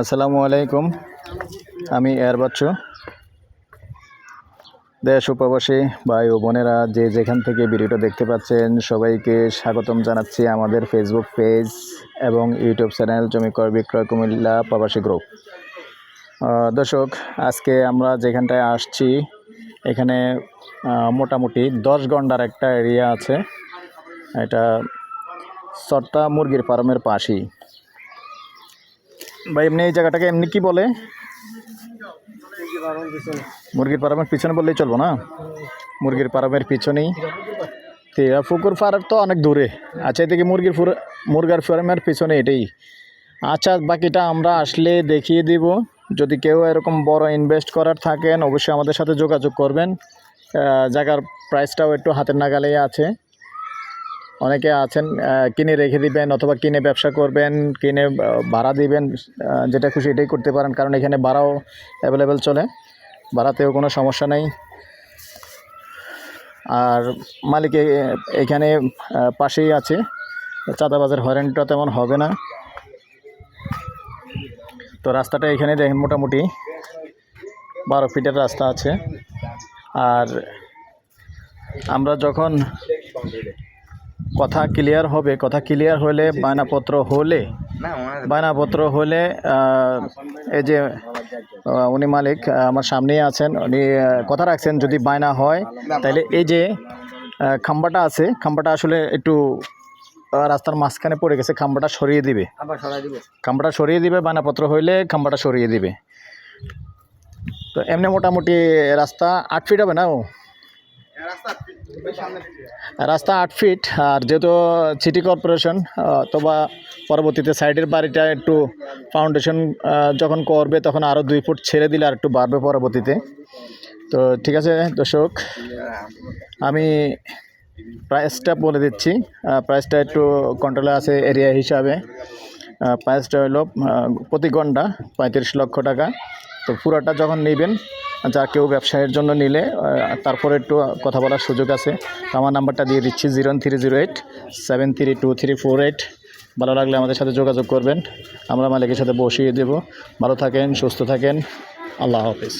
আসসালামু আলাইকুম। আমি বাচ্চু। দেশ উপবাসী ভাই ও বোনেরা, যে যেখান থেকে ভিডিওটা দেখতে পাচ্ছেন, সবাইকে স্বাগতম জানাচ্ছি আমাদের ফেসবুক পেজ এবং ইউটিউব চ্যানেল জমি ক্রয় বিক্রয় কুমিল্লা প্রবাসী গ্রুপ দর্শক, আজকে আমরা যেখানটায় আসছি, এখানে মোটামুটি দশ ঘণ্টার একটা এরিয়া আছে। এটা সর্তা মুরগির ফার্মের পাশেই। ভাই এমনি এই জায়গাটাকে এমনি কি বলে? মুরগির ফার্মের পিছনে। বললেই চলবো না? মুরগির ফার্মের পিছনেই। তে- পুকুর ফার্ম তো অনেক দূরে। আচ্ছা এদিকে মুরগির ফুর- মুরগার ফার্মের পিছনে এটাই। আচ্ছা বাকিটা আমরা আসলে দেখিয়ে দিব। যদি কেউ এরকম বড় ইনভেস্ট করার থাকেন অবশ্যই আমাদের সাথে যোগাযোগ করবেন। জায়গার প্রাইসটাও একটু হাতের নাগালেই আছে। অনেকে আছেন কিনে রেখে দিবেন অথবা কিনে ব্যবসা করবেন, কিনে ভাড়া দিবেন যেটা খুশি এটাই করতে পারেন, কারণ এখানে ভাড়াও অ্যাভেলেবেল চলে। ভাড়াতেও কোনো সমস্যা নেই। আর মালিক এখানে পাশেই আছে। চাঁদাবাজের হয়রানিটা তেমন হবে না। তো রাস্তাটা এখানে দেখেন মোটামুটি বারো ফিটের রাস্তা আছে। আর আমরা যখন কথা ক্লিয়ার হবে। কথা ক্লিয়ার হলে বায়নাপত্র হলে বায়নাপত্র হলে এই যে উনি মালিক আমার সামনেই আছেন। উনি কথা রাখছেন যদি বায়না হয়। তাহলে এই যে খাম্বাটা আছে খাম্বাটা আসলে একটু রাস্তার মাঝখানে পড়ে গেছে খাম্বাটা সরিয়ে দিবে। খাম্বাটা সরিয়ে দিবে বায়নাপত্র হইলে খাম্বাটা সরিয়ে দিবে। তো এমনি মোটামুটি রাস্তা আট ফিট হবে না ও? রাস্তা আট ফিট আর যেহেতু সিটি কর্পোরেশন অথবা পরবর্তীতে সাইডের বাড়িটা একটু ফাউন্ডেশন যখন করবে তখন আরও দুই ফুট ছেড়ে দিলে আর একটু বাড়বে পরবর্তীতে। তো ঠিক আছে দর্শক, আমি প্রাইসটা বলে দিচ্ছি। প্রাইসটা একটু কন্ট্রোলে আছে এরিয়া হিসাবে। প্রাইসটা হলো প্রতি ঘণ্টা পঁয়ত্রিশ লক্ষ টাকা। তো পুরাটা যখন নেবেন, যা কেউ ব্যবসায়ের জন্য নিলে তারপরে একটু কথা বলার সুযোগ আছে। তো আমার নাম্বারটা দিয়ে দিচ্ছি, zero three zero eight seven three two three four eight ভালো লাগলে আমাদের সাথে যোগাযোগ করবেন। আমরা মালিকের সাথে বসিয়ে দেব। ভালো থাকেন, সুস্থ থাকেন। আল্লাহ হাফিজ।